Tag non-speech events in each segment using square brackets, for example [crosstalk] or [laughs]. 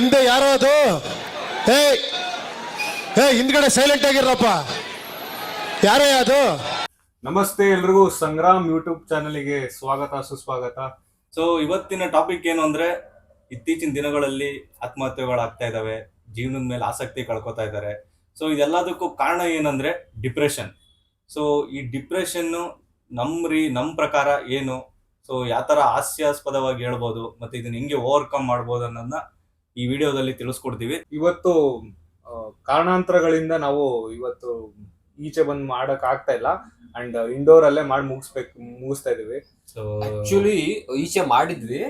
ಹಿಂದೆ ಯಾರೋ ಅದು? ಹೇ ಹಿಂದ್ಗಡೆ ಸೈಲೆಂಟ್ ಆಗಿರಪ್ಪ ಯಾರೇ ಅದು? ನಮಸ್ತೆ ಎಲ್ರಿಗೂ, ಸಂಗ್ರಾಮ್ ಯೂಟ್ಯೂಬ್ ಚಾನಲ್ಗೆ ಸ್ವಾಗತ, ಸುಸ್ವಾಗತ. ಸೊ ಇವತ್ತಿನ ಟಾಪಿಕ್ ಏನು ಅಂದ್ರೆ, ಇತ್ತೀಚಿನ ದಿನಗಳಲ್ಲಿ ಆತ್ಮಹತ್ಯೆಗಳಾಗ್ತಾ ಇದಾವೆ. ಜೀವನದ ಮೇಲೆ ಆಸಕ್ತಿ ಕಳ್ಕೊತಾ ಇದ್ದಾರೆ ಸೊ ಇದೆಲ್ಲದಕ್ಕೂ ಕಾರಣ ಏನಂದ್ರೆ ಡಿಪ್ರೆಷನ್ ಸೊ ಈ ಡಿಪ್ರೆಷನ್ ನಮ್ ರೀ ನಮ್ ಪ್ರಕಾರ ಏನು? ಸೊ ಯಾವ ತರ ಹಾಸ್ಯಾಸ್ಪದವಾಗಿ ಹೇಳ್ಬೋದು, ಮತ್ತೆ ಇದನ್ನ ಹೆಂಗೆ ಓವರ್ಕಮ್ ಮಾಡ್ಬೋದು ಅನ್ನೋದನ್ನ ಈ ವಿಡಿಯೋದಲ್ಲಿ ತಿಳಿಸ್ಕೊಡ್ತೀವಿ. ಇವತ್ತು ಕಾರಣಾಂತರಗಳಿಂದ ನಾವು ಇವತ್ತು ಈಚೆ ಬಂದು ಮಾಡಕ್ ಆಗ್ತಾ ಇಲ್ಲ. ಅಂಡ್ ಇಂಡೋರ್ ಅಲ್ಲೇ ಮಾಡಿ ಮುಗಿಸ್ಬೇಕು ಮುಗಿಸ್ತಾ ಇದೀವಿ. ಸೊ ಆಕ್ಚುಲಿ ಈಚೆ ಮಾಡಿದ್ವಿ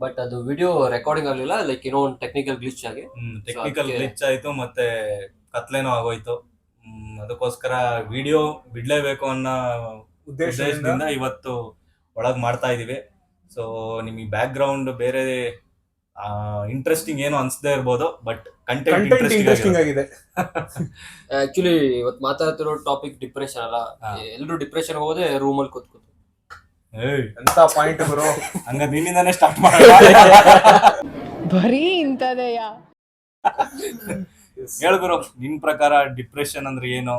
ಬಟ್ ಅದು ವಿಡಿಯೋ ರೆಕಾರ್ಡಿಂಗ್ ಆಗಲಿಲ್ಲ ಲೈಕ್ ಏನೋ ಒಂದು ಟೆಕ್ನಿಕಲ್ ಗ್ಲಿಚ್ ಆಗಿ. ಟೆಕ್ನಿಕಲ್ ಗ್ಲಿಚ್ ಆಯ್ತು ಮತ್ತೆ ಕತ್ಲೇನೋ ಆಗೋಯ್ತು. ಹ್ಮ್, ಅದಕ್ಕೋಸ್ಕರ ವಿಡಿಯೋ ಬಿಡ್ಲೇಬೇಕು ಅನ್ನೋ ಉದ್ದೇಶದಿಂದ ಉದ್ದೇಶದಿಂದ ಇವತ್ತು ಒಳಗ್ ಮಾಡ್ತಾ ಇದೀವಿ. ಸೊ ನಿಮಗೆ ಬ್ಯಾಕ್ ಗ್ರೌಂಡ್ ಬೇರೆ ಇಂಟ್ರೆಸ್ಟಿಂಗ್ ಏನು ಅನ್ಸದೇ ಇರ್ಬೋದು ಬಟ್ ಕಂಟೆಂಟ್ ಇಂಟ್ರೆಸ್ಟಿಂಗ್ ಆಗಿದೆ. ಆಕ್ಚುಲಿ [laughs] ಇವತ್ತು ಮಾತಾಡ್ತಿರೋ ಟಾಪಿಕ್ ಡಿಪ್ರೆಷನ್ ಅಲ್ಲ. ಎಲ್ಲರೂ ಡಿಪ್ರೆಷನ್ ಹೋದೆ ರೂಮ್ ಅಲ್ಲಿ ಕೂತ್ಕೊತು ಎಂತ ಪಾಯಿಂಟ್ ಬರೋ ಹಂಗ ನಿನ್ನಿಂದಾನೇ ಸ್ಟಾರ್ಟ್ ಮಾಡೋಣ? [laughs] ಬರೀ ಇಂಥದೆಯ? [laughs] ಹೇಳ ಗುರು ನಿನ್ ಪ್ರಕಾರ ಡಿಪ್ರೆಷನ್ ಅಂದ್ರೆ ಏನು?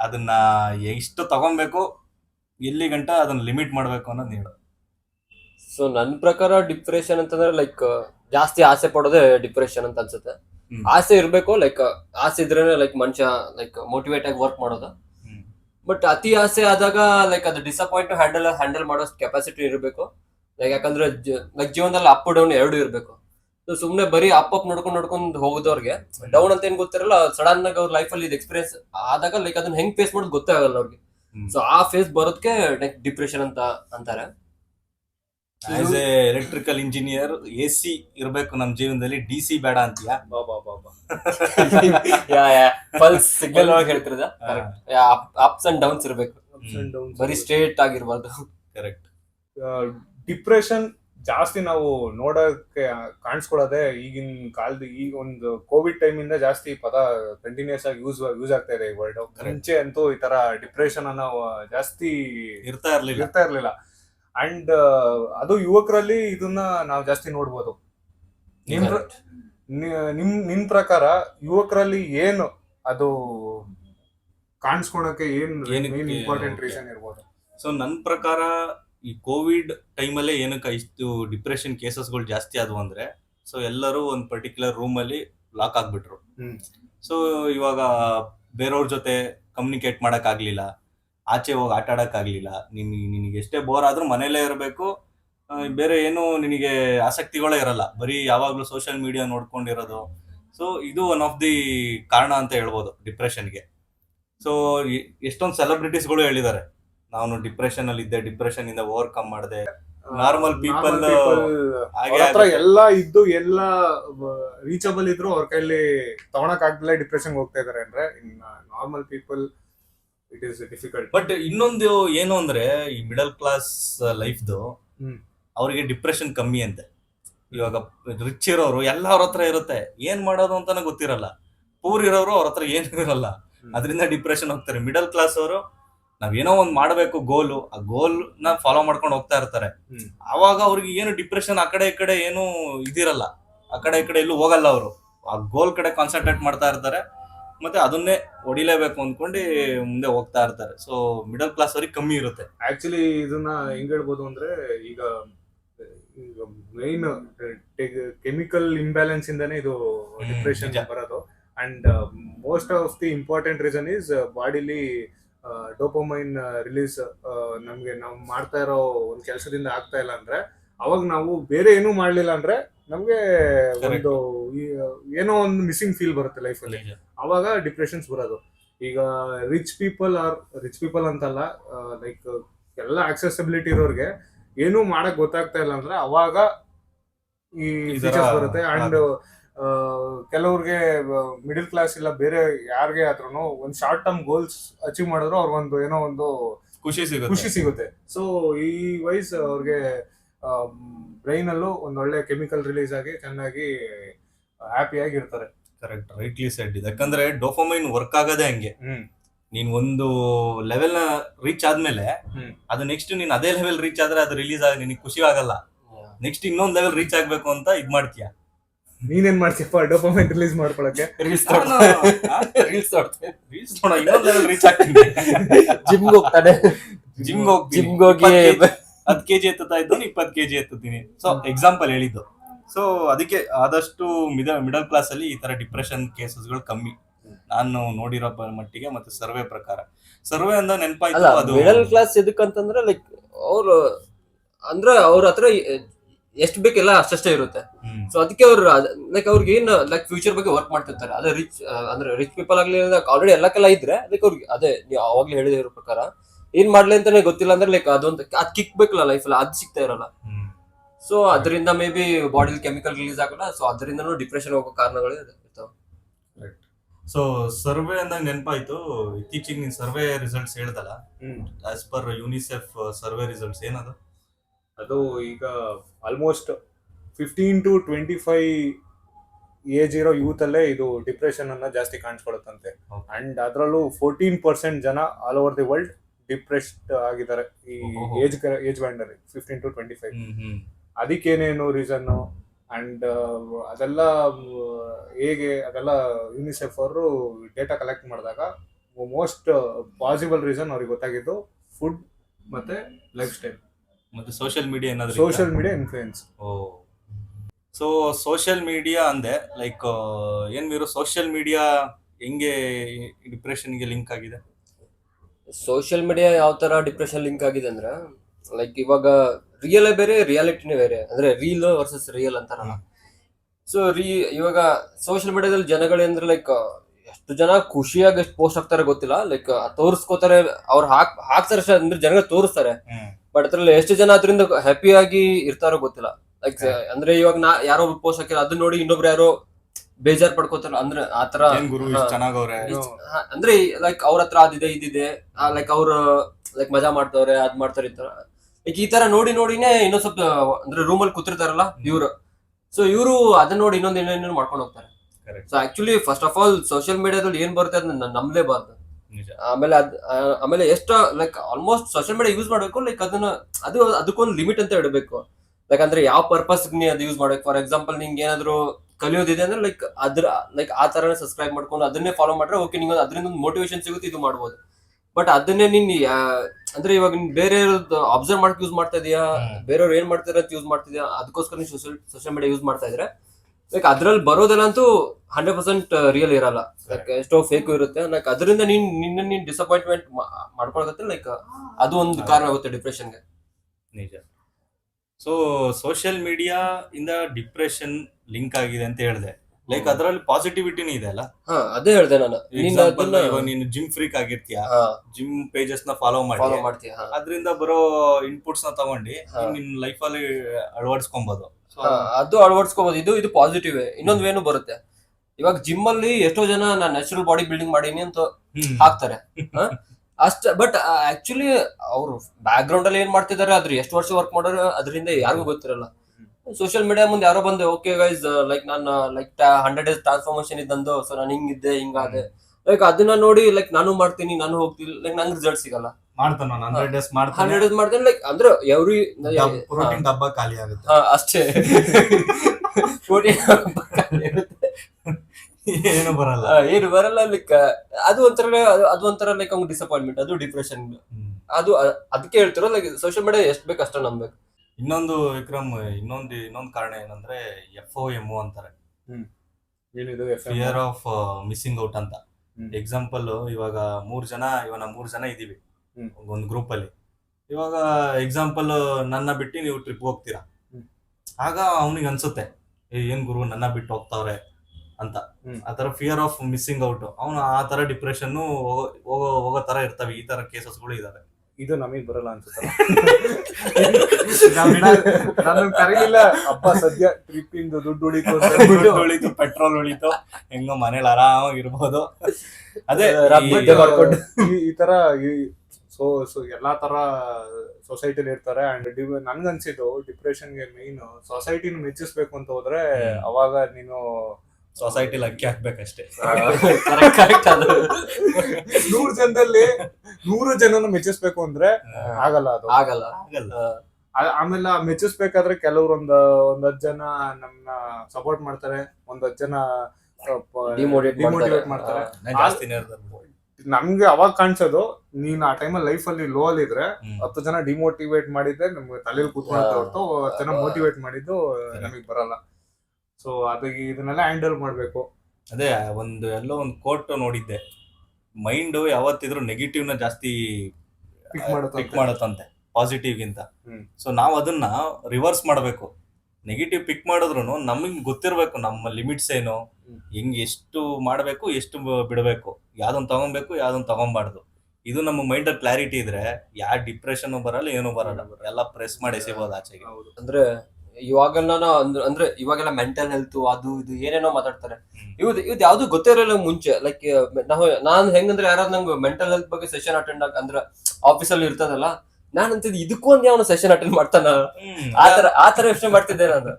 ಅದನ್ನ ಎಷ್ಟು ತಗೊಬೇಕು ಎಲ್ಲಿ ಗಂಟ ಅದನ್ನ ಲಿಮಿಟ್ ಮಾಡ್ಬೇಕು ಅನ್ನೋದು ಹೇಳು. ಸೊ ನನ್ನ ಪ್ರಕಾರ ಡಿಪ್ರೆಷನ್ ಅಂತಂದ್ರೆ ಲೈಕ್ ಜಾಸ್ತಿ ಆಸೆ ಪಡೋದೇ ಡಿಪ್ರೆಷನ್ ಅಂತ ಅನ್ಸುತ್ತೆ. ಆಸೆ ಇರ್ಬೇಕು ಲೈಕ್ ಆಸೆ ಇದ್ರೇನೆ ಲೈಕ್ ಮನುಷ್ಯ ಲೈಕ್ ಮೋಟಿವೇಟ್ ಆಗಿ ವರ್ಕ್ ಮಾಡೋದು. ಬಟ್ ಅತಿ ಆಸೆ ಆದಾಗ ಲೈಕ್ ಅದು ಡಿಸಪಾಯಿಂಟ್ ಹ್ಯಾಂಡಲ್ ಹ್ಯಾಂಡಲ್ ಮಾಡೋ ಕೆಪಾಸಿಟಿ ಇರಬೇಕು. ಲೈಕ್ ಯಾಕಂದ್ರೆ ಲೈಕ್ ಜೀವನದಲ್ಲಿ ಅಪ್ ಡೌನ್ ಎರಡು ಇರಬೇಕು. ಸೊ ಸುಮ್ನೆ ಬರೀ ಅಪ್ ಅಪ್ ನೋಡ್ಕೊಂಡು ನೋಡ್ಕೊಂಡು ಹೋಗೋದವ್ರಿಗೆ ಡೌನ್ ಅಂತ ಏನ್ ಗೊತ್ತಿರಲ್ಲ ಸಡನ್ ಆಗಿ ಅವ್ರ ಲೈಫಲ್ಲಿ ಇದು ಎಕ್ಸ್ಪೀರಿಯನ್ಸ್ ಆದಾಗ ಲೈಕ್ ಅದನ್ನ ಹೆಂಗ್ ಫೇಸ್ ಮಾಡೋದು ಗೊತ್ತಾಗಲ್ಲ ಅವ್ರಿಗೆ. ಸೊ ಆ ಫೇಸ್ ಬರೋದಕ್ಕೆ ಲೈಕ್ ಡಿಪ್ರೆಷನ್ ಅಂತ ಅಂತಾರೆ. As a electrical engineer A C ಇರ್ಬೇಕು ನಮ್ ಜೀವನದಲ್ಲಿ ಡಿ ಸಿ ಬೇಡ ಅಂತೀಯಾ? ಬಾಬಾ ಬಾಬಾ ಪಲ್ಸ್ ಸಿಗ್ನಲ್ ಒಳಗೆ ಹೇಳ್ತಿರೋದ. ಅಪ್ಸ್ ಅಂಡ್ ಡೌನ್ಸ್ ಇರಬೇಕು. ಬರೀ ಸ್ಟ್ರೇಟ್ ಆಗಿರ್ಬಾರ್ದು. ಕರೆಕ್ಟ್ ಡಿಪ್ರೆಷನ್ ಜಾಸ್ತಿ ನಾವು ನೋಡಕ್ಕೆ ಕಾಣಿಸ್ಕೊಳ್ಳೋದೆ ಈಗಿನ ಕಾಲದ ಈ ಒಂದು ಕೋವಿಡ್ ಟೈಮ್ ಇಂದ ಜಾಸ್ತಿ ಪದ ಕಂಟಿನ್ಯೂಸ್ ಆಗಿ ಯೂಸ್ ಯೂಸ್ ಆಗ್ತಾ ಇದೆ ಈ ವರ್ಡ್ ಮುಂಚೆ ಅಂತೂ ಈ ತರ ಡಿಪ್ರೆಷನ್ ಅನ್ನ ಜಾಸ್ತಿ ಇರ್ತಾ ಇರ್ಲಿಲ್ಲ. ಇರ್ತಾ ಇರ್ಲಿಲ್ಲ. ಅಂಡ್ ಅದು ಯುವಕರಲ್ಲಿ ಇದನ್ನ ನಾವು ಜಾಸ್ತಿ ನೋಡ್ಬೋದು. ನಿಮ್ ನಿಮ್ ನಿಮ್ ಪ್ರಕಾರ ಯುವಕರಲ್ಲಿ ಏನು ಅದು ಕಾಣಿಸ್ಕೊಳಕ್ಕೆ ಏನ್ ಮೇನ್ ಇಂಪಾರ್ಟೆಂಟ್ ರೀಸನ್ ಇರ್ಬೋದು? ಸೊ ನನ್ನ ಪ್ರಕಾರ ಈ ಕೋವಿಡ್ ಟೈಮಲ್ಲೇ ಏನಕ್ಕೆ ಇಷ್ಟು ಡಿಪ್ರೆಷನ್ ಕೇಸಸ್ಗಳು ಜಾಸ್ತಿ ಆದವು ಅಂದ್ರೆ ಸೊ ಎಲ್ಲರೂ ಒಂದು ಪರ್ಟಿಕ್ಯುಲರ್ ರೂಮಲ್ಲಿ ಲಾಕ್ ಆಗ್ಬಿಟ್ರು. ಸೊ ಇವಾಗ ಬೇರೆಯವ್ರ ಜೊತೆ ಕಮ್ಯುನಿಕೇಟ್ ಮಾಡೋಕ್ಕಾಗಲಿಲ್ಲ ಆಚೆ ಹೋಗಿ ಆಟ ಆಡೋಕ್ಕಾಗಲಿಲ್ಲ. ನಿನ್ ನಿನಗೆ ಎಷ್ಟೇ ಬೋರ್ ಆದ್ರೂ ಮನೇಲೇ ಇರಬೇಕು. ಬೇರೆ ಏನು ನಿನಗೆ ಆಸಕ್ತಿಗಳೇ ಇರಲ್ಲ. ಬರೀ ಯಾವಾಗಲೂ ಸೋಷಿಯಲ್ ಮೀಡಿಯಾ ನೋಡ್ಕೊಂಡಿರೋದು. ಸೊ ಇದು ಒನ್ ಆಫ್ ದಿ ಕಾರಣ ಅಂತ ಹೇಳ್ಬೋದು ಡಿಪ್ರೆಷನ್ಗೆ ಸೊ ಎಷ್ಟೊಂದು ಸೆಲೆಬ್ರಿಟೀಸ್ಗಳು ಹೇಳಿದ್ದಾರೆ. ನಾನು ಡಿಪ್ರೆಷನ್ ಅಲ್ಲಿ ಇದ್ದೆ ಡಿಪ್ರೆಷನ್ ಇಂದ ಓವರ್ಕಮ್ ಮಾಡಿದೆ. ನಾರ್ಮಲ್ ಪೀಪಲ್ ಹತ್ರ ಎಲ್ಲ ಇದ್ದು ಎಲ್ಲ ರೀಚಬಲ್ ಇದ್ರು ಅವ್ರ ಕೈಲಿ ತಗೊಳಕ್ ಆಗ್ದಲೇ ಡಿಪ್ರೆಷನ್ ಹೋಗ್ತಾ ಇದಾರೆ ಅಂದ್ರೆ. In normal people it is difficult but ಇನ್ನೊಂದು ಏನು ಅಂದ್ರೆ ಈ ಮಿಡಲ್ ಕ್ಲಾಸ್ ಲೈಫ್ದು ಅವ್ರಿಗೆ ಡಿಪ್ರೆಷನ್ ಕಮ್ಮಿ ಅಂತೆ. ಇವಾಗ ರಿಚ್ ಇರೋರು ಎಲ್ಲ ಅವ್ರ ಹತ್ರ ಇರುತ್ತೆ. ಏನ್ ಮಾಡೋದು ಅಂತಾನೆ ಗೊತ್ತಿರಲ್ಲ. ಪೂರ್ ಇರೋರು ಅವ್ರ ಹತ್ರ ಏನು ಇರಲ್ಲ. ಅದರಿಂದ ಡಿಪ್ರೆಷನ್ ಹೋಗ್ತಾರೆ. ಮಿಡಲ್ ಕ್ಲಾಸ್ ಅವರು ನಾವೇನೋ ಒಂದ್ ಮಾಡ್ಬೇಕು ಗೋಲು ಆ ಗೋಲ್ನ ಫಾಲೋ ಮಾಡ್ಕೊಂಡು ಹೋಗ್ತಾ ಇರ್ತಾರೆ. ಅವಾಗ ಅವ್ರಿಗೆ ಏನು ಡಿಪ್ರೆಷನ್ ಆ ಕಡೆ ಈ ಕಡೆ ಏನು ಇದಿರಲ್ಲ. ಆ ಕಡೆ ಈ ಕಡೆ ಎಲ್ಲೂ ಹೋಗಲ್ಲ ಅವರು. ಆ ಗೋಲ್ ಕಡೆ ಕಾನ್ಸಂಟ್ರೇಟ್ ಮಾಡ್ತಾ ಇರ್ತಾರೆ. ಮತ್ತೆ ಅದನ್ನೇ ಹೊಡಿಲೇಬೇಕು ಅಂದ್ಕೊಂಡು ಮುಂದೆ ಹೋಗ್ತಾ ಇರ್ತಾರೆ. ಸೊ ಮಿಡಲ್ ಕ್ಲಾಸ್ ಅವ್ರಿಗೆ ಕಮ್ಮಿ ಇರುತ್ತೆ. ಆಕ್ಚುಲಿ ಇದನ್ನ ಹೆಂಗ್ ಹೇಳ್ಬೋದು ಅಂದ್ರೆ ಈಗ ಈಗ ಮೇನ್ ಕೆಮಿಕಲ್ ಇಂಬ್ಯಾಲೆನ್ಸ್ ಇಂದಾನೆ ಇದು ಡಿಪ್ರೆಷನ್ ಬರೋದು. And most of the important reason is bodily dopamine release ನಮ್ಗೆ ನಾವು ಮಾಡ್ತಾ ಇರೋ ಒಂದು ಕೆಲಸದಿಂದ ಆಗ್ತಾ ಇಲ್ಲ ಅಂದ್ರೆ ಅವಾಗ ನಾವು ಬೇರೆ ಏನೂ ಮಾಡ್ಲಿಲ್ಲ ಅಂದ್ರೆ ನಮ್ಗೆ. ಒಂದು ಏನೋ ಒಂದು ಮಿಸ್ಸಿಂಗ್ ಫೀಲ್ ಬರುತ್ತೆ ಲೈಫಲ್ಲಿ ಅವಾಗ ಡಿಪ್ರೆಷನ್ಸ್ ಬರೋದು. ಈಗ rich people are rich people ಅಂತಲ್ಲ ಲೈಕ್ ಎಲ್ಲ ಆಕ್ಸೆಸಿಬಿಲಿಟಿ ಇರೋರಿಗೆ ಏನು ಮಾಡಕ್ ಗೊತ್ತಾಗ್ತಾ ಇಲ್ಲ ಅಂದ್ರೆ ಅವಾಗ ಈ ಬರುತ್ತೆ. ಅಂಡ್ ಕೆಲವ್ರಿಗೆ ಮಿಡಿಲ್ ಕ್ಲಾಸ್ ಇಲ್ಲ ಬೇರೆ ಯಾರಿಗೆ ಆದ್ರೂ ಒಂದು ಶಾರ್ಟ್ ಟರ್ಮ್ ಗೋಲ್ಸ್ ಅಚೀವ್ ಮಾಡಿದ್ರು ಅವ್ರಿಗೊಂದು ಏನೋ ಒಂದು ಖುಷಿ ಸಿಗುತ್ತೆ. ಖುಷಿ ಸಿಗುತ್ತೆ. ಸೊ ಈ ವೈಸ್ ಅವ್ರಿಗೆ ಬ್ರೈನ್ ಅಲ್ಲೂ ಒಂದ್ ಒಳ್ಳೆ ಕೆಮಿಕಲ್ ರಿಲೀಸ್ ಆಗಿ ಚೆನ್ನಾಗಿ ಹ್ಯಾಪಿಯಾಗಿ ಇರ್ತಾರೆ ಕರೆಕ್ಟ್ ರೈಟ್ಲಿ ಸೆಡ್ ಇದೆ ಯಾಕಂದ್ರೆ ಡೋಫಮೈನ್ ವರ್ಕ್ ಆಗದೆ ಹಂಗೆ. ನೀನ್ ಒಂದು ಲೆವೆಲ್ನ ರೀಚ್ ಆದ್ಮೇಲೆ ಅದು ನೆಕ್ಸ್ಟ್ ನೀನ್ ಅದೇ ಲೆವೆಲ್ ರೀಚ್ ಆದ್ರೆ ಅದು ರಿಲೀಸ್ ಆಗಿ ನಿನಗೆ ಖುಷಿ ಆಗಲ್ಲ. ನೆಕ್ಸ್ಟ್ ಇನ್ನೊಂದ್ ಲೆವೆಲ್ ರೀಚ್ ಆಗ್ಬೇಕು ಅಂತ ಇದ್ ಮಾಡ್ತೀಯ? ನೀನೇನ್ ಮಾಡ್ತೀಯಪ್ಪ ಡೋಪಮೈನ್ ರಿಲೀಸ್ ಮಾಡ್ಕೊಳಕ್ಕೆ? ರೀಲ್ಸ್ ರೀಲ್ಸ್ ರೀಲ್ಸ್ ಇನ್ನೊಂದ್ ಲೆವೆಲ್ ರೀಚ್ ಆಗ್ತೀನಿ. ಜಿಮ್ಗೆ ಹೋಗ್ತಾನೆ. ಜಿಮ್ಗೆ ಹೋಗಿ ಜಿಮ್ಗೆ ಹೋಗಿ ಹತ್ತು ಕೆಜಿ ಎತ್ತುತ್ತಾ ಇದ್ದು ಇಪ್ಪತ್ತು ಕೆಜಿ ಎತ್ತುತ್ತೀನಿ. ಸೊ ಎಕ್ಸಾಂಪಲ್ ಹೇಳಿದ್ದು. ಸೊ ಅದಕ್ಕೆ ಆದಷ್ಟು ಮಿಡಲ್ ಮಿಡಲ್ ಕ್ಲಾಸ್ ಅಲ್ಲಿ ಈ ತರ ಡಿಪ್ರೆಷನ್ ಕೇಸಸ್ಗಳು ಕಮ್ಮಿ. ನಾನು ನೋಡಿರೋ ಮಟ್ಟಿಗೆ ಮತ್ತೆ ಸರ್ವೆ ಪ್ರಕಾರ. ಸರ್ವೆ ಅಂದ ನೆನಪಾಯ್ತು ಅದು ಮಿಡಲ್ ಕ್ಲಾಸ್ ಎದಕ್ಕಂತಂದ್ರೆ ಲೈಕ್ ಅವ್ರು ಅಂದ್ರೆ ಅವ್ರ ಹತ್ರ ಎಷ್ಟು ಬೇಕೆಲ್ಲ ಅಷ್ಟಷ್ಟೇ ಇರುತ್ತೆ. ಸೊ ಅದಕ್ಕೆ ಅವ್ರು ಲೈಕ್ ಅವ್ರಿಗೆ ಏನ್ ಲೈಕ್ ಫ್ಯೂಚರ್ ಬಗ್ಗೆ ವರ್ಕ್ ಮಾಡ್ತಿರ್ತಾರೆ. ಅದೇ ರಿಚ್ ಅಂದ್ರೆ ರಿಚ್ ಪೀಪಲ್ ಆಗ್ಲಿ ಆಲ್ರೆಡಿ ಎಲ್ಲಕ್ಕೆಲ್ಲ ಇದ್ರೆ ಅದಕ್ಕೆ ಅವ್ರಿಗೆ ಅದೇ ನೀವು ಅವಾಗ್ಲೇ ಹೇಳಿದ ಪ್ರಕಾರ ಏನ್ ಮಾಡ್ಲಿ ಅಂತಾನೆ ಗೊತ್ತಿಲ್ಲ ಅಂದ್ರೆ ಲೈಕ್ ಅದೊಂದು ಅದ್ ಕಿಕ್ ಬೇಕಲ್ಲ ಲೈಫ್ ಅಲ್ಲಿ ಅದ್ ಸಿಗ್ತಾ ಇರಲ್ಲ. ಹ್ಮ್. ಸೊ ಅದರಿಂದ maybe bodily chemical release ಆಗಲ್ಲ ಸೊ ಅದರಿಂದನೂ ಡಿಪ್ರೆಷನ್ ಹೋಗೋ ಕಾರಣಗಳು ಇರ್ತಾವ. ಸೊ ಸರ್ವೆ ಅಂದಾಗ ನೆನಪಾಯ್ತು. ಇತ್ತೀಚಿಗೆ ನೀನ್ ಸರ್ವೆ ರಿಸಲ್ಟ್ಸ್ ಹೇಳ್ದಲ್ಲ. As per UNICEF survey results ಏನದ? ಅದು ಈಗ almost fifteen to twenty five age ಇರೋ ಯೂತ್ ಅಲ್ಲೇ ಇದು ಡಿಪ್ರೆಷನ್ ಅನ್ನ ಜಾಸ್ತಿ ಕಾಣಿಸ್ಕೊಳತ್ತಂತೆ. ಅಂಡ್ ಅದರಲ್ಲೂ ಫೋರ್ಟೀನ್ ಪರ್ಸೆಂಟ್ ಜನ all over the world depressed ಆಗಿದ್ದಾರೆ ಈ ಏಜ್ ಏಜ್ ಬ್ಯಾಂಡ್ ಅಲ್ಲಿ ಫಿಫ್ಟೀನ್ ಟು ಟ್ವೆಂಟಿ ಫೈವ್ ಅದಕ್ಕೇನೇನು ರೀಸನ್ನು ಅಂಡ್ ಅದೆಲ್ಲ ಹೇಗೆ ಅದೆಲ್ಲ ಯುನಿಸೆಫ್ ಅವರು ಡೇಟಾ ಕಲೆಕ್ಟ್ ಮಾಡಿದಾಗ ಮೋಸ್ಟ್ ಪಾಸಿಬಲ್ ರೀಸನ್ ಅವ್ರಿಗೆ ಗೊತ್ತಾಗಿದ್ದು ಫುಡ್ ಮತ್ತೆ ಲೈಫ್ ಸ್ಟೈಲ್ ಮತ್ತೆ ಸೋಷಿಯಲ್ ಮೀಡಿಯಾ ಏನಾದ್ರು ಸೋಷಿಯಲ್ ಮೀಡಿಯಾ ಇನ್ಫ್ಲೂಯೆನ್ಸ್ ಓ. ಸೊ ಸೋಷಿಯಲ್ ಮೀಡಿಯಾ ಅಂದೆ ಲೈಕ್ ಏನ್ ಮೀರು ಸೋಷಿಯಲ್ ಮೀಡಿಯಾ ಹೆಂಗೆ ಡಿಪ್ರೆಷನ್ಗೆ ಲಿಂಕ್ ಆಗಿದೆ? ಸೋಷಿಯಲ್ ಮೀಡಿಯಾ ಯಾವ ತರ ಡಿಪ್ರೆಷನ್ ಲಿಂಕ್ ಆಗಿದೆ ಅಂದ್ರೆ ಲೈಕ್ ಇವಾಗ ರಿಯಲ್ ಬೇರೆ ರಿಯಾಲಿಟಿನೇ ಬೇರೆ. ಅಂದ್ರೆ ರೀಲ್ ವರ್ಸಸ್ ರಿಯಲ್ ಅಂತಾರಲ್ಲ. ಸೊ ರೀ ಇವಾಗ ಸೋಷಿಯಲ್ ಮೀಡಿಯಾದಲ್ಲಿ ಜನಗಳೇಂದ್ರೆ ಲೈಕ್ ಎಷ್ಟು ಜನ ಖುಷಿಯಾಗಿ ಎಷ್ಟು ಪೋಸ್ಟ್ ಹಾಕ್ತಾರೆ ಗೊತ್ತಿಲ್ಲ. ಲೈಕ್ ತೋರಿಸ್ಕೋತಾರೆ ಅವ್ರು ಹಾಕ್ ಹಾಕ್ತಾರೆ ಅಂದ್ರೆ ಜನಗಳು ತೋರಿಸ್ತಾರೆ. ಬಟ್ ಅದ್ರಲ್ಲಿ ಎಷ್ಟು ಜನ ಅದರಿಂದ ಹ್ಯಾಪಿಯಾಗಿ ಇರ್ತಾರೋ ಗೊತ್ತಿಲ್ಲ. ಲೈಕ್ ಅಂದ್ರೆ ಇವಾಗ ನಾ ಯಾರೋ ಪೋಸ್ಟ್ ಹಾಕಿಲ್ಲ ಅದನ್ನ ನೋಡಿ ಇನ್ನೊಬ್ರು ಯಾರೋ ಬೇಜಾರ್ ಪಡ್ಕೋತಾರ ಅಂದ್ರೆ ಆತರ ಗುರು. ಚೆನ್ನಾಗವ್ರೆ? ಅಂದ್ರೆ ಲೈಕ್ ಅವ್ರ ಹತ್ರ ಅದಿದೆ ಇದಿದೆ ಲೈಕ್ ಅವ್ರ ಲೈಕ್ ಮಜಾ ಮಾಡ್ತವ್ರೆ ಅದ್ ಮಾಡ್ತಾರೆ ಈ ತರ. ಲೈಕ್ ಈ ತರ ನೋಡಿ ನೋಡಿನೇ ಇನ್ನೊಂದ್ ಸ್ವಲ್ಪ ಅಂದ್ರೆ ರೂಮ್ ಅಲ್ಲಿ ಕೂತಿರ್ತಾರಲ್ಲ ಇವ್ರು. ಸೊ ಇವರು ಅದನ್ನ ನೋಡಿ ಇನ್ನೊಂದ್ ಏನೇನೋ ಮಾಡ್ಕೊಂಡು ಹೋಗ್ತಾರೆ. So actually first of all social ಮೀಡಿಯಾದಲ್ಲಿ ಏನ್ ಬರುತ್ತೆ ಅದನ್ನ ನಂಬಲೇಬಾರ್ದು. ಆಮೇಲೆ ಅದ್ ಆಮೇಲೆ ಎಷ್ಟ like almost social media use ಮಾಡ್ಬೇಕು ಲೈಕ್ ಅದನ್ನ ಅದು ಅದಕ್ಕೊಂದು ಲಿಮಿಟ್ ಅಂತ ಇಡಬೇಕು. ಲೈಕ್ ಅಂದ್ರೆ ಯಾವ ಪರ್ಪಸ್ ನೀ ಅದು ಯೂಸ್ ಮಾಡ್ಬೇಕು? ಫಾರ್ ಎಕ್ಸಾಂಪಲ್ ನಿಂಗೆ ಏನಾದ್ರು ಕಲಿಯೋದಿದೆ ಅಂದ್ರೆ ಲೈಕ್ ಅದ್ರ ಲೈಕ್ ಆ ತರನೇ ಸಬ್ಸ್ಕ್ರೈಬ್ ಮಾಡ್ಕೊಂಡು ಅದನ್ನೇ ಫಾಲೋ ಮಾಡ್ರೆ ಓಕೆ ನಿಂಗೆ ಅದರಿಂದ ಒಂದು ಮೋಟಿವೇಶನ್ ಸಿಗುತ್ತೆ ಇದು ಮಾಡ್ಬೋದು. ಬಟ್ ಅದನ್ನೇ ನೀನ್ ಅಂದ್ರೆ ಇವಾಗ ನೀನ್ ಬೇರೆ ಅಬ್ಸರ್ವ್ ಮಾಡಕ್ ಯೂಸ್ ಮಾಡ್ತಾ ಇದೀಯಾ. ಬೇರೆಯವ್ರು ಏನ್ ಮಾಡ್ತಾರೆ ಅಂತ ಯೂಸ್ ಮಾಡ್ತಿದ್ಯಾ? ಅದಕ್ಕೋಸ್ಕರ ನೀವು ಸೋಷಿಯಲ್ ಸೋಷಿಯಲ್ ಮೀಡಿಯಾ ಯೂಸ್ ಮಾಡ್ತಾ ಇದ್ರೆ ಲೈಕ್ ಅದ್ರಲ್ಲಿ ಬರೋದೆಲ್ಲ ಅಂತೂ ಹಂಡ್ರೆಡ್ ಪರ್ಸೆಂಟ್ ರಿಯಲ್ ಇರಲ್ಲ. ಲೈಕ್ ಎಷ್ಟೋ ಫೇಕ್ ಇರುತ್ತೆ. ಲೈಕ್ ಅದರಿಂದ ನೀನ್ ನಿನ್ನ ನೀನ್ ಡಿಸಪಾಯಿಂಟ್ಮೆಂಟ್ ಮಾಡ್ಕೊಳಕತ್ತೆ ಲೈಕ್ ಅದು ಒಂದು ಕಾರಣ ಆಗುತ್ತೆ ಡಿಪ್ರೆಷನ್ಗೆ ನಿಜ. ಸೊ ಸೋಷಿಯಲ್ ಮೀಡಿಯಾ ಇಂದ ಡಿಪ್ರೆಷನ್ ಲಿಂಕ್ ಆಗಿದೆ ಅಂತ ಹೇಳಿದೆ. ಲೈಕ್ ಅದರಲ್ಲಿ ಪಾಸಿಟಿವಿಟಿನೇ ಇದೆ ಅಲ್ಲ? ಹಾ ಅದೇ ಹೇಳ್ದೆ ನಾನು. ನೀನ್ ಎಕ್ಸಾಂಪಲ್ ಅದನ್ನ ಇವಾಗ ನೀನು ಜಿಮ್ ಫ್ರೀಕ್ ಆಗಿರ್ತೀಯ. ಹಾ. ಜಿಮ್ ಪೇಜಸ್ನ ಫಾಲೋ ಮಾಡಿ ಫಾಲೋ ಮಾಡ್ತೀಯ ಹಾ. ಅದರಿಂದ ಬರೋ ಇನ್ಪುಟ್ಸ್ನ ತಗೊಂಡು ಹಾ. ನಿನ್ ಲೈಫ್ ಅಲ್ಲಿ ಅಳವಡಿಸ್ಕೊಬಹುದು ಹಾ, ಅದು ಅಳವಡಿಸ್ಕೋಬಹುದು ಇದು ಇದು ಪಾಸಿಟಿವ್ ಇನ್ನೊಂದು ಏನು ಬರುತ್ತೆ. ಇವಾಗ ಜಿಮ್ ಅಲ್ಲಿ ಎಷ್ಟೋ ಜನ ನಾನು ನ್ಯಾಚುರಲ್ ಬಾಡಿ ಬಿಲ್ಡಿಂಗ್ ಮಾಡೀನಿ ಅಂತ ಹಾಕ್ತಾರೆ. ಹ? ಅಷ್ಟ ಬಟ್ ಆಕ್ಚುಲಿ ಅವ್ರು ಬ್ಯಾಕ್ ಗ್ರೌಂಡ್ ಅಲ್ಲಿ ಏನ್ ಮಾಡ್ತಿದಾರೆ ಅದ್ರ ಎಷ್ಟು ವರ್ಷ ವರ್ಕ್ ಮಾಡೋರು ಅದರಿಂದ ಯಾರಿಗೂ ಗೊತ್ತಿರಲ್ಲ. ಸೋಷಿಯಲ್ ಮೀಡಿಯಾ ಮುಂದೆ ಯಾರೋ ಬಂದು ಓಕೆ ಗೈಸ್ ಲೈಕ್ ನಾನು ಲೈಕ್ ಹಂಡ್ರೆಡ್ ಡೇಸ್ ಟ್ರಾನ್ಸ್ಫಾರ್ಮೇಶನ್ ಇದ್ದಂದು ಸೊ ನಾನು ಹಿಂಗಿದ್ದೆ ಹಿಂಗಾದೆ. ಲೈಕ್ ಅದನ್ನ ನೋಡಿ ಲೈಕ್ ನಾನು ಮಾಡ್ತೀನಿ ನಾನು ಹೋಗ್ತೀನಿ ಲೈಕ್ ನಂಗೆ ರಿಸಲ್ಟ್ ಸಿಗಲ್ಲ. ಮಾಡ್ತಾನೆ ನಾನು ಹಂಡ್ರೆಡ್ ಡೇಸ್ ಮಾಡ್ತಾನೆ. ಹಂಡ್ರೆಡ್ ಡೇಸ್ ಮಾಡ್ತೀನಿ ಲೈಕ್ ಅಂದ್ರೆ ಎವ್ರಿ ಪ್ರೋಟೀನ್ ಡಬ್ಬ ಖಾಲಿ ಆಗುತ್ತೆ. ಅಷ್ಟೇ. [laughs] Protein ಇರುತ್ತೆ. ಏನು ಬರಲ್ಲ. ಏನು ಬರಲ್ಲ ಲೈಕ್ ಅದು ಒಂಥರ ಅದು- ಒಂಥರ ಲೈಕ್ ಅವ್ನು ಡಿಸಪಾಯಿಂಟ್ಮೆಂಟ್ ಅದು ಡಿಪ್ರೆಷನ್ ಅದು ಅದಕ್ಕೆ ಹೇಳ್ತಿರೋ ಲೈಕ್ ಸೋಷಿಯಲ್ ಮೀಡಿಯಾ ಎಷ್ಟು ಬೇಕು ಅಷ್ಟೇ ನಂಬೇಕು ಇನ್ನೊಂದು ವಿಕ್ರಮ್ ಇನ್ನೊಂದು ಇನ್ನೊಂದು ಕಾರಣ ಏನಂದ್ರೆ ಎಫ್ ಒ ಎಂ ಅಂತಾರೆ. ಏನಿದು ಫಿಯರ್ ಆಫ್ ಮಿಸ್ಸಿಂಗ್ ಔಟ್ ಅಂತ. ಎಕ್ಸಾಂಪಲ್ ಇವಾಗ ಮೂರ್ ಜನ ಇವಾಗ ನಾವು ಮೂರ್ ಜನ ಇದೀವಿ. ಒಂದು ಗ್ರೂಪ್ ಅಲ್ಲಿ. ಇವಾಗ ಎಕ್ಸಾಂಪಲ್ ನನ್ನ ಬಿಟ್ಟು ನೀವು ಟ್ರಿಪ್ ಹೋಗ್ತೀರಾ? ಆಗ ಅವನಿಗೆ ಅನ್ಸುತ್ತೆ ಏನ್ ಗುರು ನನ್ನ ಬಿಟ್ಟು ಹೋಗ್ತಾವ್ರೆ? ಅಂತ. ಆತರ ಆ ತರ ಫಿಯರ್ ಆಫ್ ಮಿಸ್ಸಿಂಗ್ ಔಟ್ ಅವನು ಆ ತರ ಡಿಪ್ರೆಷನ್ ಹೋಗೋ ಹೋಗೋ ತರ ಇರ್ತವೆ. ಈ ತರ ಕೇಸಸ್ಗಳು ಇದಾವೆ. ಇದು ನಮಗ್ ಬರಲ್ಲ ಅನ್ಸುತ್ತೆ [laughs] ನಾನು ಕರೀಲಿಲ್ಲ ಅಪ್ಪ ಸದ್ಯ ಟ್ರಿಪ್ ಇಂದು ದುಡ್ಡು ಉಳಿತು ದುಡ್ಡು ಉಳಿತು ಪೆಟ್ರೋಲ್ ಉಳಿತು ಹೆಂಗೋ ಮನೇಲಿ ಆರಾಮಾಗಿರ್ಬೋದು ಅದೇ ರಾತ್ರಿ ಈ- ಮಾಡ್ಕೊಂಡು. ಈ ಈ ತರ ಸೊ ಸೊ ಎಲ್ಲಾ ತರ ಸೊಸೈಟಿಲಿ ಇರ್ತಾರೆ ಅಂಡ್ ನನ್ಗನ್ಸಿದ್ದು ಡಿಪ್ರೆಷನ್ಗೆ ಮೇನ್ ಸೊಸೈಟಿನ ಮೆಚ್ಚಿಸ್ಬೇಕು ಅಂತ ಹೋದ್ರೆ. ಅವಾಗ ನೀನು ಸೊಸೈಟಿಲಿ ಅಕ್ಕಿ ಹಾಕ್ಬೇಕಷ್ಟೇ. ಕರೆಕ್ಟ್ ಅದು. ನೂರ್ ಜನದಲ್ಲಿ ನೂರು ಜನನ ಮೆಚ್ಚಿಸ್ಬೇಕು ಅಂದ್ರೆ ಆಗಲ್ಲ ಅದು. ಆಗಲ್ಲ. ಆಗಲ್ಲ. ಆಮೇಲೆ ಮೆಚ್ಚಿಸ್ಬೇಕಾದ್ರೆ ಕೆಲವ್ರು ಒಂದ್ ಒಂದ್ ಹತ್ತು ಜನ ನಮ್ನ ಸಪೋರ್ಟ್ ಮಾಡ್ತಾರೆ ಒಂದ್ ಹತ್ತು ಜನ ಡಿಮೋಟಿವೇಟ್ ಮಾಡ್ತಾರೆ. ನಮ್ಗೆ ಅವಾಗ ಕಾಣಿಸೋದು ನೀನ್ ಆ ಟೈಮಲ್ಲಿ ಲೈಫ್ ಅಲ್ಲಿ ಲೋ ಅಲ್ಲಿ ಇದ್ರೆ ಹತ್ತು ಜನ ಡಿಮೋಟಿವೇಟ್ ಮಾಡಿದ್ರೆ ನಮ್ಗೆ ತಲೆಯಲ್ಲಿ ಕೂತ್ಕೊಳ್ತಾ ಹೊರತು ಹತ್ತು ಜನ ಮೋಟಿವೇಟ್ ಮಾಡಿದ್ದು ನಮಗ್ ಬರಲ್ಲ. ಸೊ ಅದಕ್ಕೆ ಇದನ್ನೆಲ್ಲ ಹ್ಯಾಂಡಲ್ ಮಾಡಬೇಕು. ಅದೇ ಒಂದು ಎಲ್ಲೋ ಒಂದು ಕೋರ್ಟ್ ನೋಡಿದ್ದೆ. ಮೈಂಡ್ ಯಾವತ್ತಿದ್ರು ನೆಗೆಟಿವ್ನ ಜಾಸ್ತಿ ಪಿಕ್ ಮಾಡುತ್ತಂತೆ. ಪಿಕ್ ಮಾಡುತ್ತಂತೆ. ಪಾಸಿಟಿವ್ ಗಿಂತ. ಹ್ಮ್. ಸೊ ನಾವು ಅದನ್ನ ರಿವರ್ಸ್ ಮಾಡಬೇಕು. ನೆಗೆಟಿವ್ ಪಿಕ್ ಮಾಡಿದ್ರು ನಮಗೆ ಗೊತ್ತಿರಬೇಕು ನಮ್ಮ ಲಿಮಿಟ್ಸ್ ಏನು. ಹ್ಮ್. ಹೆಂಗ್ ಎಷ್ಟು ಮಾಡಬೇಕು ಎಷ್ಟು ಬ- ಬಿಡಬೇಕು. ಯಾವ್ದೊಂದು ತಗೊಬೇಕು ಯಾವ್ದೊಂದು ತಗೊಂಬಾರ್ದು. ಇದು ನಮ್ಮ ಮೈಂಡ್ ಕ್ಲಾರಿಟಿ ಇದ್ರೆ ಯಾವ ಡಿಪ್ರೆಷನ್ ಬರಲ್ಲ ಏನು ಬರಲ್ಲ. ಎಲ್ಲ ಪ್ರೆಸ್ ಮಾಡಿ ಎಸಿಬಹುದು ಆಚೆಗೆ. ಹೌದು. ಅಂದ್ರೆ ಇವಾಗೆಲ್ಲ ಅಂದ್ರೆ ಅಂದ್ರೆ ಇವಾಗೆಲ್ಲ ಮೆಂಟಲ್ ಹೆಲ್ತ್ ಅದು ಇದು ಏನೇನೋ ಮಾತಾಡ್ತಾರೆ. ಇವ್ ಇವ್ದು ಇವ್ದು ಯಾವ್ದು ಗೊತ್ತಿರಲಿಲ್ಲ ಮುಂಚೆ. ಲೈಕ್ ನಾವು ನಾನು ಹೆಂಗಂದ್ರೆ ಯಾರಾದ್ರು ನಂಗೆ ಮೆಂಟಲ್ ಹೆಲ್ತ್ ಬಗ್ಗೆ ಸೆಷನ್ ಅಟೆಂಡ್ ಆಗ ಅಂದ್ರೆ ಆಫೀಸಲ್ಲಿ ಇರ್ತದಲ್ಲ ನಾನು ಅಂತಿದ್ ಇದಕ್ಕೂ ಒಂದು ಯಾವ ಸೆಷನ್ ಅಟೆಂಡ್ ಮಾಡ್ತಾನ. ಆತರ ಆತರ ಯೋಚನೆ ಮಾಡ್ತಿದ್ದೆ ನಾನು.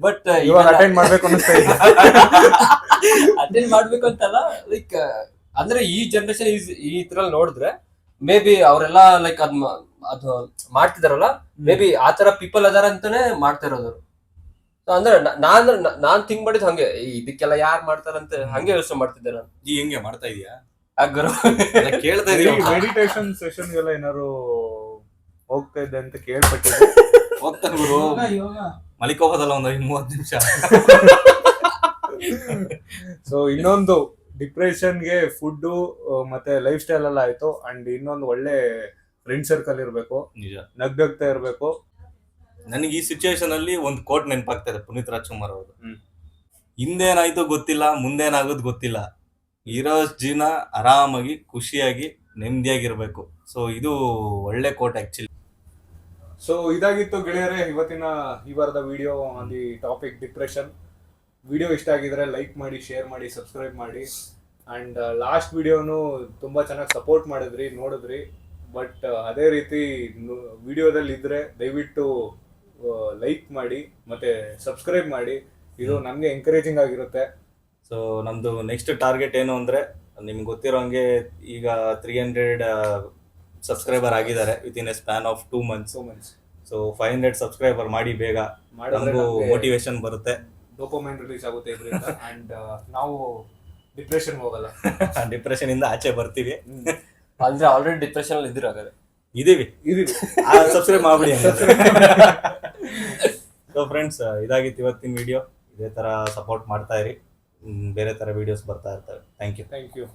ಬಟ್ ಇವಾಗ ಅಟೆಂಡ್ ಮಾಡ್ಬೇಕು ಅಟೆಂಡ್ [laughs] ಮಾಡ್ಬೇಕು ಅಂತಲ್ಲ ಲೈಕ್ ಅಂದ್ರೆ ಈ ಜನರೇಷನ್ ಈ ತರ ನೋಡಿದ್ರೆ ಮೇ ಬಿ ಅವರೆಲ್ಲ ಲೈಕ್ ಅದ್ ಅದು ಮಾಡ್ತಿದಾರಲ್ಲ ಮೇ ಬಿ ಆತರ ಪೀಪಲ್ ಅದಾರ ಅಂತಾನೆ ಮಾಡ್ತಾ ಇರೋದು. ಅಂದ್ರೆ ನ- ನಾನ್ ನಾನ್ ಥಿಂಕ್ ಮಾಡಿದ್ ಹಂಗೆ. ಇದಕ್ಕೆಲ್ಲ ಯಾರು ಮಾಡ್ತಾರಂತ ಹಂಗೆ ಯೋಚನೆ ಮಾಡ್ತಿದ್ದೆ ನಾನು. ಈ ಹೆಂಗೆ ಮಾಡ್ತಾ ಇದೀಯಾ? ಗುರು ಕೇಳ್ತಾ ಇದೀಯ ಮೆಡಿಟೇಷನ್ ಸೆಷನ್ ಎಲ್ಲ ಏನಾರು ಹೋಗ್ತಾ ಇದ್ದೆ ಅಂತ ಕೇಳ್ಪಟ್ಟಿದ್ದೆ. [laughs] ಹೋಗ್ತಾನೆ ಗುರು. ಮಲಿಕೋಬೋದಲ್ಲ ಒಂದ್ ಮೂವತ್ತು ನಿಮಿಷ. ಸೊ ಇನ್ನೊಂದು ಡಿಪ್ರೆಷನ್ಗೆ ಫುಡ್ ಮತ್ತೆ ಲೈಫ್ ಸ್ಟೈಲ್ ಎಲ್ಲ ಆಯ್ತು. ಅಂಡ್ ಇನ್ನೊಂದು ಒಳ್ಳೆ ಫ್ರೆಂಡ್ ಸರ್ಕಲ್ ಇರಬೇಕು ನಿಜ. ನಗ್ನಗ್ತಾ ಇರಬೇಕು. ನನಗೆ ಈ ಸಿಚುವೇಶನ್ ಅಲ್ಲಿ ಒಂದು ಕೋಟ್ ನೆನಪಾಗ್ತಾ ಇದೆ ಪುನೀತ್ ರಾಜ್ಕುಮಾರ್ ಅವರು ಹ್ಮ್. ಹಿಂದೇನಾಯ್ತು ಗೊತ್ತಿಲ್ಲ ಮುಂದೇನಾಗೋದು ಗೊತ್ತಿಲ್ಲ. ಇರೋ ಜೀವನ ಆರಾಮಾಗಿ ಖುಷಿಯಾಗಿ ನೆಮ್ಮದಿಯಾಗಿರ್ಬೇಕು. ಸೊ ಇದು ಒಳ್ಳೆ ಕೋಟ್ ಆಕ್ಚುಲಿ ಸೊ ಇದಾಗಿತ್ತು ಗೆಳೆಯರೇ ಇವತ್ತಿನ ಈ ವಾರದ video on the topic depression video ಇಷ್ಟ ಆಗಿದ್ರೆ ಲೈಕ್ ಮಾಡಿ ಶೇರ್ ಮಾಡಿ ಸಬ್ಸ್ಕ್ರೈಬ್ ಮಾಡಿ. ಅಂಡ್ ಲಾಸ್ಟ್ ವಿಡಿಯೋನು ತುಂಬಾ ಚೆನ್ನಾಗಿ ಸಪೋರ್ಟ್ ಮಾಡಿದ್ರಿ ನೋಡಿದ್ರಿ. ಬಟ್ ಅದೇ ರೀತಿ ವಿಡಿಯೋದಲ್ಲಿ ಇದ್ರೆ ದಯವಿಟ್ಟು ಲೈಕ್ ಮಾಡಿ ಮತ್ತೆ ಸಬ್ಸ್ಕ್ರೈಬ್ ಮಾಡಿ. ಇದು ನಮಗೆ ಎಂಕರೇಜಿಂಗ್ ಆಗಿರುತ್ತೆ. ಸೊ ನಮ್ದು ನೆಕ್ಸ್ಟ್ ಟಾರ್ಗೆಟ್ ಏನು ಅಂದ್ರೆ ನಿಮ್ಗೆ ಗೊತ್ತಿರೋ ಹಂಗೆ ಈಗ ತ್ರೀ ಹಂಡ್ರೆಡ್ ಸಬ್ಸ್ಕ್ರೈಬರ್ ಆಗಿದ್ದಾರೆ within a span of two months so much so five hundred subscriber ಮಾಡಿ ಬೇಗ. ನಮಗೂ ಮೋಟಿವೇಶನ್ ಬರುತ್ತೆ. ಡೋಪಮೈನ್ ರಿಲೀಸ್ ಆಗುತ್ತೆ ಇದರಿಂದ. [laughs] ಆ್ಯಂಡ್ ನಾವು ಡಿಪ್ರೆಷನ್ ಹೋಗಲ್ಲ. [laughs] ಡಿಪ್ರೆಷನ್ ಇಂದ ಆಚೆ ಬರ್ತೀವಿ. ಅಂದ್ರೆ ಆಲ್ರೆಡಿ ಡಿಪ್ರೆಷನ್ ಅಲ್ಲಿ ಇದ್ದೀರ ಹಾಗಾದ್ರೆ? ಇದೀವಿ. ಇದೀವಿ. ಸಬ್ಸ್ಕ್ರೈಬ್ ಮಾಡ್ಬಿಡಿ ಸೊ ಫ್ರೆಂಡ್ಸ್ ಇದಾಗಿತ್ತು ಇವತ್ತಿನ ವಿಡಿಯೋ ಇದೇ ತರ ಸಪೋರ್ಟ್ ಮಾಡ್ತಾ ಇರಿ. ಬೇರೆ ತರ ವಿಡಿಯೋಸ್ ಬರ್ತಾ ಇರ್ತವೆ. Thank you thank you